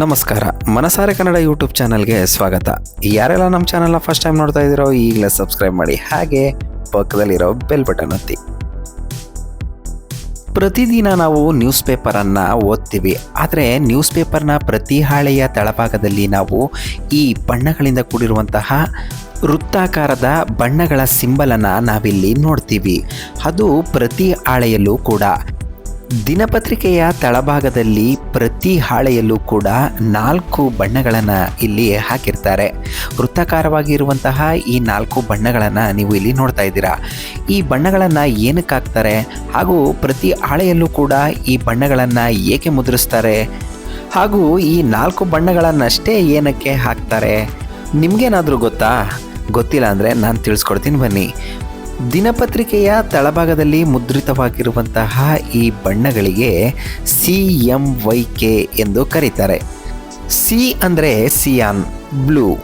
ನಮಸ್ಕಾರ. ಮನಸಾರೆ ಕನ್ನಡ ಯೂಟ್ಯೂಬ್ ಚಾನಲ್ಗೆ ಸ್ವಾಗತ. ಯಾರೆಲ್ಲ ನಮ್ಮ ಚಾನಲ್ನ ಫಸ್ಟ್ ಟೈಮ್ ನೋಡ್ತಾ ಇದ್ದೀರೋ, ಈಗಲೇ ಸಬ್ಸ್ಕ್ರೈಬ್ ಮಾಡಿ. ಹಾಗೆ ಪಕ್ಕದಲ್ಲಿರೋ ಬೆಲ್ ಬಟನ್ ಒತ್ತಿ. ಪ್ರತಿದಿನ ನಾವು ನ್ಯೂಸ್ ಪೇಪರನ್ನು ಓದ್ತೀವಿ. ಆದರೆ ನ್ಯೂಸ್ ಪೇಪರ್ನ ಪ್ರತಿ ಹಾಳೆಯ ತಳಭಾಗದಲ್ಲಿ ನಾವು ಈ ಬಣ್ಣಗಳಿಂದ ಕೂಡಿರುವಂತಹ ವೃತ್ತಾಕಾರದ ಬಣ್ಣಗಳ ಸಿಂಬಲನ್ನು ನಾವಿಲ್ಲಿ ನೋಡ್ತೀವಿ. ಅದು ಪ್ರತಿ ಹಾಳೆಯಲ್ಲೂ ಕೂಡ ದಿನಪತ್ರಿಕೆಯ ತಳಭಾಗದಲ್ಲಿ ಪ್ರತಿ ಹಾಳೆಯಲ್ಲೂ ಕೂಡ ನಾಲ್ಕು ಬಣ್ಣಗಳನ್ನು ಇಲ್ಲಿ ಹಾಕಿರ್ತಾರೆ. ವೃತ್ತಾಕಾರವಾಗಿರುವಂತಹ ಈ ನಾಲ್ಕು ಬಣ್ಣಗಳನ್ನು ನೀವು ಇಲ್ಲಿ ನೋಡ್ತಾ ಇದ್ದೀರಾ. ಈ ಬಣ್ಣಗಳನ್ನು ಏನಕ್ಕೆ ಹಾಕ್ತಾರೆ? ಹಾಗೂ ಪ್ರತಿ ಹಾಳೆಯಲ್ಲೂ ಕೂಡ ಈ ಬಣ್ಣಗಳನ್ನು ಏಕೆ ಮುದ್ರಿಸ್ತಾರೆ? ಹಾಗೂ ಈ ನಾಲ್ಕು ಬಣ್ಣಗಳನ್ನಷ್ಟೇ ಏನಕ್ಕೆ ಹಾಕ್ತಾರೆ? ನಿಮಗೇನಾದರೂ ಗೊತ್ತಾ? ಗೊತ್ತಿಲ್ಲ ಅಂದರೆ ನಾನು ತಿಳಿಸ್ಕೊಡ್ತೀನಿ ಬನ್ನಿ. ದಿನಪತ್ರಿಕೆಯ ತಳಭಾಗದಲ್ಲಿ ಮುದ್ರಿತವಾಗಿರುವಂತಹ ಈ ಬಣ್ಣಗಳಿಗೆ ಸಿ ಎಂ ವೈ ಕೆ ಎಂದು ಕರೀತಾರೆ. ಸಿ ಅಂದರೆ ಸಿಯಾನ್, ಬ್ಲೂ.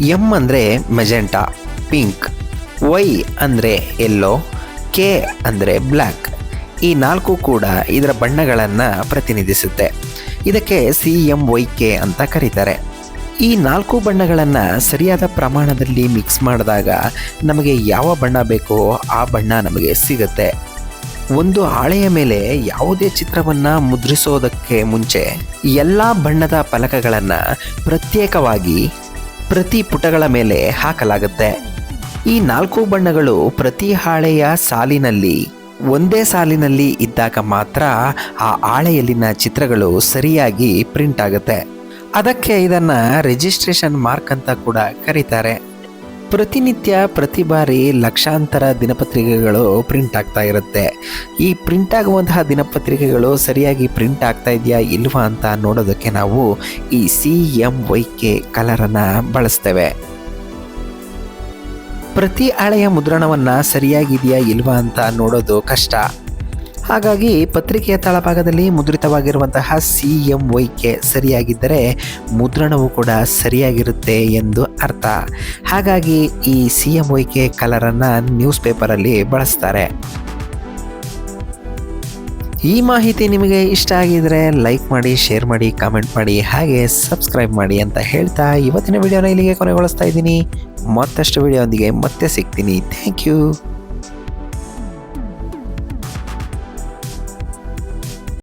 ಎಂ ಅಂದರೆ ಮೆಜೆಂಟಾ, ಪಿಂಕ್. ವೈ ಅಂದರೆ ಎಲ್ಲೋ, ಕೆ ಅಂದರೆ ಬ್ಲ್ಯಾಕ್ ಈ ನಾಲ್ಕು ಕೂಡ ಇದರ ಬಣ್ಣಗಳನ್ನು ಪ್ರತಿನಿಧಿಸುತ್ತೆ. ಇದಕ್ಕೆ ಸಿ ಎಂ ವೈ ಕೆ ಅಂತ ಕರೀತಾರೆ. ಈ ನಾಲ್ಕು ಬಣ್ಣಗಳನ್ನು ಸರಿಯಾದ ಪ್ರಮಾಣದಲ್ಲಿ ಮಿಕ್ಸ್ ಮಾಡಿದಾಗ ನಮಗೆ ಯಾವ ಬಣ್ಣ ಬೇಕೋ ಆ ಬಣ್ಣ ನಮಗೆ ಸಿಗುತ್ತೆ. ಒಂದು ಹಾಳೆಯ ಮೇಲೆ ಯಾವುದೇ ಚಿತ್ರವನ್ನು ಮುದ್ರಿಸೋದಕ್ಕೆ ಮುಂಚೆ ಎಲ್ಲ ಬಣ್ಣದ ಫಲಕಗಳನ್ನು ಪ್ರತ್ಯೇಕವಾಗಿ ಪ್ರತಿ ಪುಟಗಳ ಮೇಲೆ ಹಾಕಲಾಗುತ್ತೆ. ಈ ನಾಲ್ಕು ಬಣ್ಣಗಳು ಪ್ರತಿ ಹಾಳೆಯ ಸಾಲಿನಲ್ಲಿ ಒಂದೇ ಸಾಲಿನಲ್ಲಿ ಇದ್ದಾಗ ಮಾತ್ರ ಆ ಹಾಳೆಯಲ್ಲಿನ ಚಿತ್ರಗಳು ಸರಿಯಾಗಿ ಪ್ರಿಂಟ್ ಆಗುತ್ತೆ. ಅದಕ್ಕೆ ಇದನ್ನ ರಿಜಿಸ್ಟ್ರೇಷನ್ ಮಾರ್ಕ್ ಅಂತ ಕೂಡ ಕರೀತಾರೆ. ಪ್ರತಿನಿತ್ಯ ಪ್ರತಿ ಬಾರಿ ಲಕ್ಷಾಂತರ ದಿನಪತ್ರಿಕೆಗಳು ಪ್ರಿಂಟ್ ಆಗ್ತಾ ಇರುತ್ತೆ. ಈ ಪ್ರಿಂಟ್ ಆಗುವಂತಹ ದಿನಪತ್ರಿಕೆಗಳು ಸರಿಯಾಗಿ ಪ್ರಿಂಟ್ ಆಗ್ತಾ ಇದೆಯಾ ಇಲ್ವಾ ಅಂತ ನೋಡೋದಕ್ಕೆ ನಾವು ಈ ಸಿ ಎಂ ವೈ ಕೆ ಕಲರನ್ನು ಬಳಸ್ತೇವೆ. ಪ್ರತಿ ಹಳೆಯ ಮುದ್ರಣವನ್ನು ಸರಿಯಾಗಿದೆಯಾ ಇಲ್ವಾ ಅಂತ ನೋಡೋದು ಕಷ್ಟ. ಹಾಗಾಗಿ ಪತ್ರಿಕೆಯ ತಳಭಾಗದಲ್ಲಿ ಮುದ್ರಿತವಾಗಿರುವಂತಹ ಸಿ ಎಂ ವೈ ಕೆ ಸರಿಯಾಗಿದ್ದರೆ ಮುದ್ರಣವು ಕೂಡ ಸರಿಯಾಗಿರುತ್ತೆ ಎಂದು ಅರ್ಥ. ಹಾಗಾಗಿ ಈ ಸಿ ಎಂ ವೈ ಕೆ ಕಲರನ್ನು ನ್ಯೂಸ್ ಪೇಪರಲ್ಲಿ ಬಳಸ್ತಾರೆ. ಈ ಮಾಹಿತಿ ನಿಮಗೆ ಇಷ್ಟ ಆಗಿದ್ರೆ ಲೈಕ್ ಮಾಡಿ, ಶೇರ್ ಮಾಡಿ, ಕಾಮೆಂಟ್ ಮಾಡಿ, ಹಾಗೆ ಸಬ್ಸ್ಕ್ರೈಬ್ ಮಾಡಿ ಅಂತ ಹೇಳ್ತಾ ಇವತ್ತಿನ ವಿಡಿಯೋನ ಇಲ್ಲಿಗೆ ಕೊನೆಗೊಳಿಸ್ತಾ ಇದ್ದೀನಿ. ಮತ್ತಷ್ಟು ವಿಡಿಯೋದೊಂದಿಗೆ ಮತ್ತೆ ಸಿಗ್ತೀನಿ. Thank you.